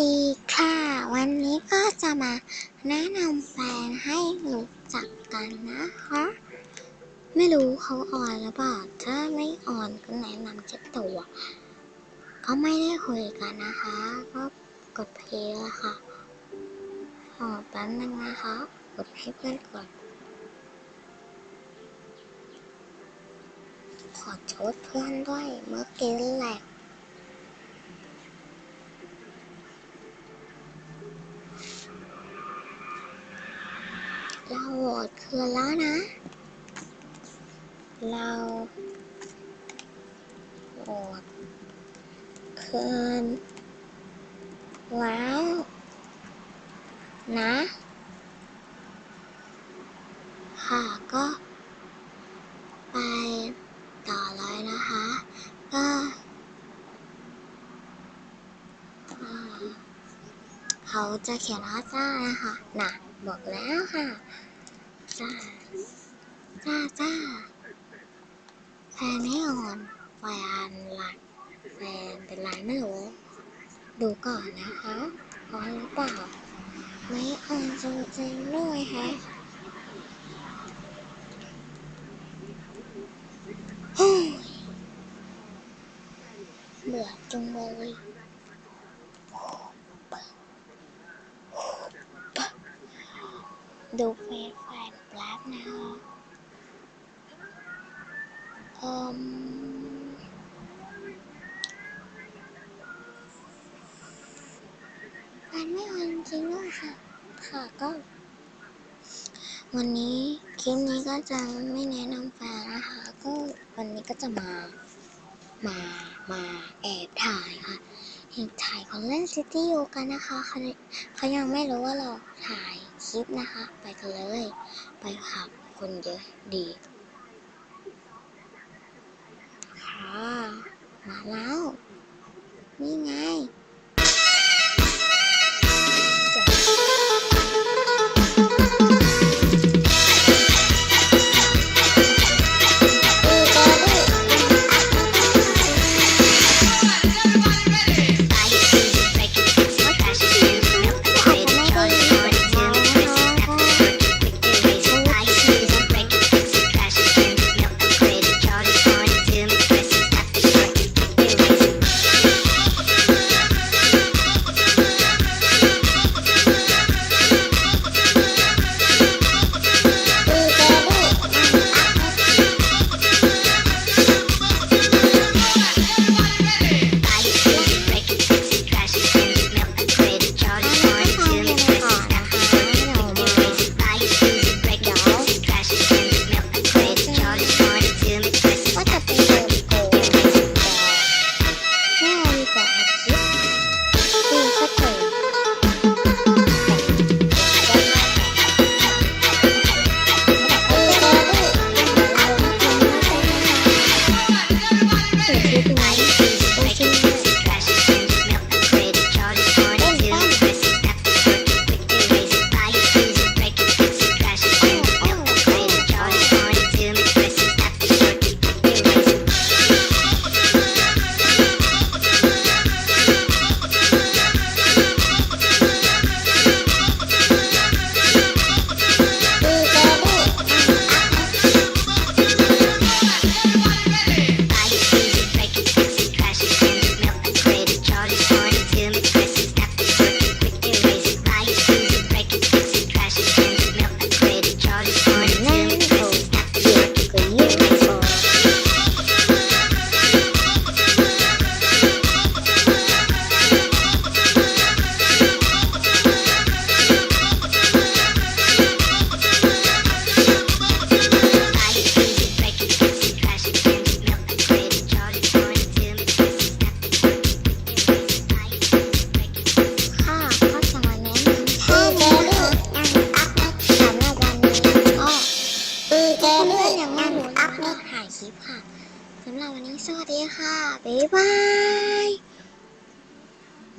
ดีค่ะ วันนี้ก็จะมาแนะนำแฟนให้รู้จักกันนะคะ ไม่รู้เขาอ่อนหรือเปล่าถ้าไม่อ่อนก็แนะนำเจ็ดตัวก็ไม่ได้คุยกันนะคะ ก็กดเพลย์ค่ะขอแป๊บนึงนะคะ กดให้เพื่อนก่อนขอโทษเพื่อนด้วยเมื่อกี้แหละ เราโหวตคืนแล้วนะ เราโหวตคืนแล้วนะ ค่ะก็ไปต่อเลยนะคะ ก็เขาจะเขียนว่าจ้านะคะน่ะ บอกแล้วค่ะจ้าจ้าจ้าแฟนไม่อ่อนแฟนหลักแฟนเป็นไรไม่รู้ดูก่อนนะคะอ่อนหรือเปล่า ไม่อ่อนจริงๆด้วยฮะเฮ้ยเบื่อจังเลย ดูเฟซแฟนแป๊บนะคะอ่มแฟนไม่อ่อนจริงด้วยค่ะ ค่ะก็ วันนี้คลิปนี้ก็จะไม่แนะนำแฟนนะคะ ก็วันนี้ก็จะมา มา มาแอบถ่ายค่ะถ่ายคนเล่นซิตี้ยูกันนะคะเขาเขายังไม่รู้ว่าเราถ่าย คลิปนะคะ ไปกันเลย ไปหาคนเยอะดีค่ะมาแล้ว นี่ไง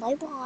ายบา